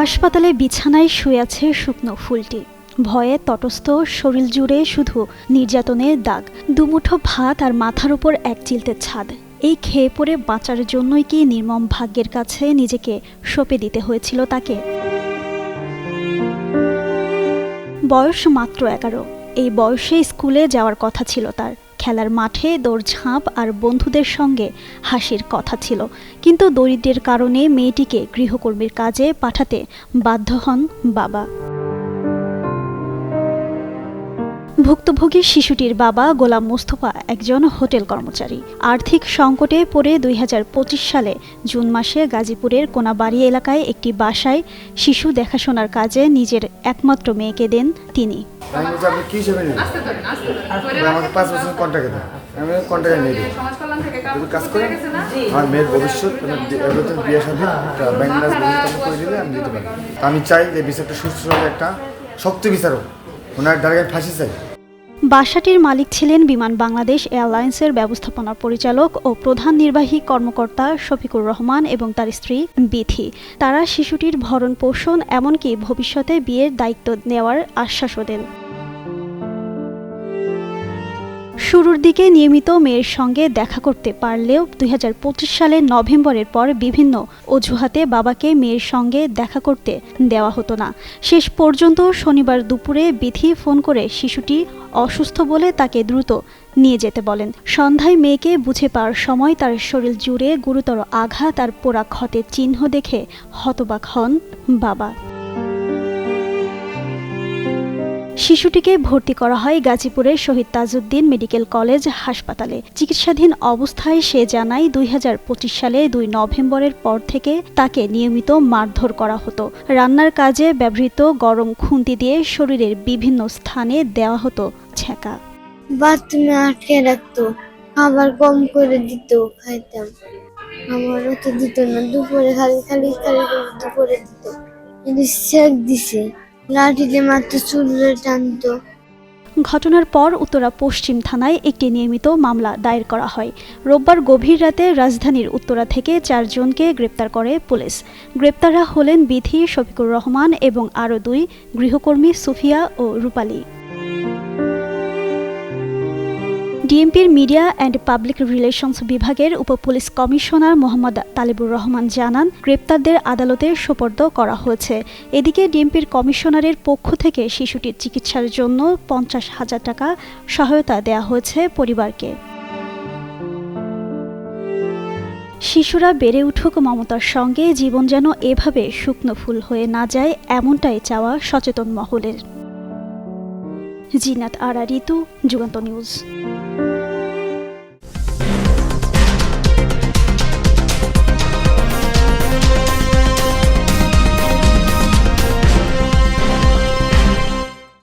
হাসপাতালে বিছানায় শুয়ে আছে শুকনো ফুলটি। ভয়ে তটস্থ, শরীর জুড়ে শুধু নির্যাতনের দাগ, দুমুঠো ভাত আর মাথার উপর এক চিলতে ছাদ। এই খেয়ে পড়ে বাঁচার জন্যই কি নির্মম ভাগ্যের কাছে নিজেকে সঁপে দিতে হয়েছিল তাকে? বয়স মাত্র এগারো। এই বয়সে স্কুলে যাওয়ার কথা ছিল তার। খেলার মাঠে দৌড়ঝাঁপ আর বন্ধুদের সঙ্গে হাসির কথা ছিল। কিন্তু দরিদ্রের কারণে মেয়েটিকে গৃহকর্মীর কাজে পাঠাতে বাধ্য হন বাবা। ভুক্তভোগী শিশুটির বাবা গোলাম মোস্তফা একজন হোটেল কর্মচারী। আর্থিক সংকটে পড়ে দুই হাজার পঁচিশ সালে জুন মাসে গাজীপুরের কোনাবাড়ি এলাকায় একটি বাসায় শিশু দেখাশোনার কাজে নিজের একমাত্র মেয়েকে দেন তিনি। আমি মানে আমি চাই যে বিচারটা সুস্থ একটা শক্ত বিচার হোক ওনার আমি ফাঁসি চাই। বাসাটির মালিক ছিলেন বিমান বাংলাদেশ এয়ারলাইন্সের ব্যবস্থাপনা পরিচালক ও প্রধান নির্বাহী কর্মকর্তা শফিকুর রহমান এবং তার স্ত্রী বিথি। তারা শিশুটির ভরণ পোষণ এমনকি ভবিষ্যতে বিয়ের দায়িত্ব নেওয়ার আশ্বাসও দেন। শুরুর দিকে নিয়মিত মেয়ের সঙ্গে দেখা করতে পারলেও দুই হাজার পঁচিশ সালের নভেম্বরের পর বিভিন্ন অজুহাতে বাবাকে মেয়ের সঙ্গে দেখা করতে দেওয়া হতো না। শেষ পর্যন্ত শনিবার দুপুরে বিধি ফোন করে শিশুটি অসুস্থ বলে তাকে দ্রুত নিয়ে যেতে বলেন। সন্ধ্যায় মেয়েকে বুঝে পাওয়ার সময় তার শরীর জুড়ে গুরুতর আঘাত আর পোড়া ক্ষতের চিহ্ন দেখে হতবাক হন বাবা। শিশুটিকে ভর্তি করা হয় গাজীপুরের শহীদ তাজউদ্দিন মেডিকেল কলেজ হাসপাতালে। চিকিৎসাধীন অবস্থায় সে জানায়, দুই হাজার পঁচিশ সালে দুই নভেম্বরের পর থেকে তাকে নিয়মিত মারধর করা হতো। রান্নার কাজে ব্যবহৃত গরম খুন্তি দিয়ে শরীরের বিভিন্ন স্থানে দেওয়া হতো ছ্যাঁকা। বাথরুমে আটকে রাখতো, খাবার কম করে দিত, খাইতাম। আমারও দিত না, দুপুরে খালি খালি খালি দুপুরে দিত। দিছে। লাঠিতে মারতে ঘটনার পর উত্তরা পশ্চিম থানায় একটি নিয়মিত মামলা দায়ের করা হয়। রোববার গভীর রাতে রাজধানীর উত্তরা থেকে চারজনকে গ্রেপ্তার করে পুলিশ। গ্রেপ্তাররা হলেন বিধি শফিকুর রহমান এবং আরও দুই গৃহকর্মী সুফিয়া ও রূপালী। ডিএমপির মিডিয়া অ্যান্ড পাবলিক রিলেশনস বিভাগের উপপুলিশ কমিশনার মোহাম্মদ তালিবুর রহমান জানান, গ্রেপ্তারদের আদালতে সোপর্দ করা হয়েছে। এদিকে ডিএমপির কমিশনারের পক্ষ থেকে শিশুটির চিকিৎসার জন্য পঞ্চাশ হাজার টাকা সহায়তা দেওয়া হয়েছে পরিবারকে। শিশুরা বেড়ে উঠুক মমতার সঙ্গে, জীবন যেন এভাবে শুকনো ফুল হয়ে না যায়, এমনটাই চাওয়া সচেতন মহলের। জিনাত আরা, ঋতু, যুগান্ত নিউজ।